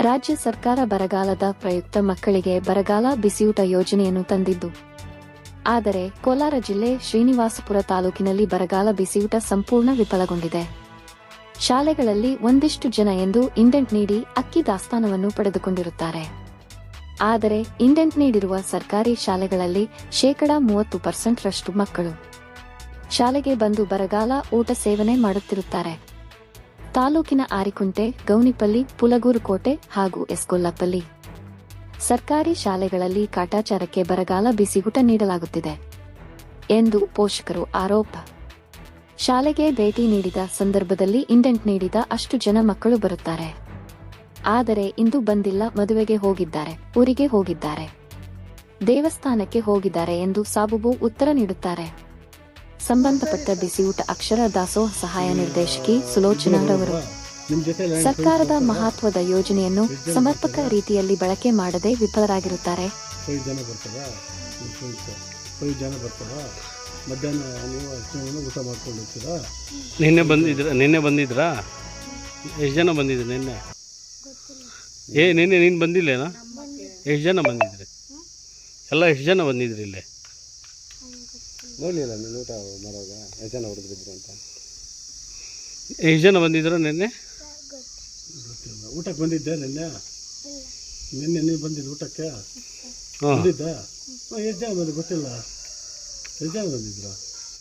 ರಾಜ್ಯ ಸರ್ಕಾರ ಬರಗಾಲದ ಪ್ರಯುಕ್ತ ಮಕ್ಕಳಿಗೆ ಬರಗಾಲ ಬಿಸಿಯೂಟ ಯೋಜನೆಯನ್ನು ತಂದಿದ್ದು. ಆದರೆ ಕೋಲಾರ ಜಿಲ್ಲೆ ಶ್ರೀನಿವಾಸಪುರ ತಾಲೂಕಿನಲ್ಲಿ ಬರಗಾಲ ಬಿಸಿಯೂಟ ಸಂಪೂರ್ಣ ವಿಫಲಗೊಂಡಿದೆ. ಶಾಲೆಗಳಲ್ಲಿ ಒಂದಿಷ್ಟು ಜನ ಎಂದು ಇಂಡೆಂಟ್ ನೀಡಿ ಅಕ್ಕಿ ದಾಸ್ತಾನವನ್ನು ಪಡೆದುಕೊಂಡಿರುತ್ತಾರೆ. ಆದರೆ ಇಂಡೆಂಟ್ ನೀಡಿರುವ ಸರ್ಕಾರಿ ಶಾಲೆಗಳಲ್ಲಿ ಶೇಕಡಾ ಮೂವತ್ತು ಪರ್ಸೆಂಟ್ ರಷ್ಟು ಮಕ್ಕಳು. ಶಾಲೆಗೆ ಬಂದು ಬರಗಾಲ ಊಟ ಸೇವನೆ ಮಾಡುತ್ತಿರುತ್ತಾರೆ. ತಾಲೂಕಿನ ಆರಿಕುಂಟೆ, ಗೌನಿಪಲ್ಲಿ, ಪುಲಗೂರು ಕೋಟೆ ಹಾಗೂ ಎಸ್ಕೊಲ್ಲಪಲ್ಲಿ. ಸರ್ಕಾರಿ ಶಾಲೆಗಳಲ್ಲಿ ಕಾಟಾಚಾರಕ್ಕೆ ಬರಗಾಲ ಬಿಸಿಯೂಟ ನೀಡಲಾಗುತ್ತಿದೆ ಎಂದು ಪೋಷಕರು ಆರೋಪ. ಶಾಲೆಗೆ ಭೇಟಿ ನೀಡಿದ ಸಂದರ್ಭದಲ್ಲಿ ಇಂಡೆಂಟ್ ನೀಡಿದ ಅಷ್ಟು ಜನ ಮಕ್ಕಳು ಬರುತ್ತಾರೆ. ಆದರೆ ಇಂದು ಬಂದಿಲ್ಲ, ಮದುವೆಗೆ ಹೋಗಿದ್ದಾರೆ, ಊರಿಗೆ ಹೋಗಿದ್ದಾರೆ. ದೇವಸ್ಥಾನಕ್ಕೆ ಹೋಗಿದ್ದಾರೆ ಎಂದು ಸಾಬುಬು ಉತ್ತರ ನೀಡುತ್ತಾರೆ. ಸಂಬಂಧಪಟ್ಟ ಬಿಸಿಯೂಟ ಅಕ್ಷರ ದಾಸೋಹ ಸಹಾಯ ನಿರ್ದೇಶಕಿ ಸುಲೋಚನಾರವರು ನಿಮ್ಮ ಜೊತೆ ಸರ್ಕಾರದ ಮಹತ್ವದ ಯೋಜನೆಯನ್ನು ಸಮರ್ಪಕ ರೀತಿಯಲ್ಲಿ ಬಳಕೆ ಮಾಡದೆ ವಿಫಲರಾಗಿರುತ್ತಾರೆ. ನಿನ್ನೆ ಬಂದಿದ್ರ ನಿನ್ನೆ ಬಂದಿದ್ರಾ? ಎಷ್ಟು ಜನ ಬಂದಿದ್ರು ನಿನ್ನೆ? ಏ ನಿನ್ನೆ ನೀನು ಬಂದಿಲ್ಲೇನಾ? ಎಷ್ಟು ಜನ ಬಂದಿದ್ರಿ? ಎಲ್ಲ ಎಷ್ಟು ಜನ ಬಂದಿದ್ರಿ ಇಲ್ಲೇ? ನೋಡಲಿಲ್ಲ ನೀನು ಊಟ ಮಾಡುವಾಗ ಎಷ್ಟು ಜನ ಹೊಡೆದಿದ್ರು ಅಂತ. ಎಷ್ಟು ಜನ ಬಂದಿದ್ರು ನಿನ್ನೆ? ಗೊತ್ತಿಲ್ಲ. ಊಟಕ್ಕೆ ಬಂದಿದ್ದೆ ನಿನ್ನೆ. ನಿನ್ನೆ ನೀವು ಬಂದಿದ್ದು ಊಟಕ್ಕೆ? ಬಂದಿದ್ದೆ ಬಂದಿದ್ದ? ಎಷ್ಟು ಜನ ಬಂದು ಗೊತ್ತಿಲ್ಲ. ಎಷ್ಟು ಜನ ಬಂದಿದ್ರು?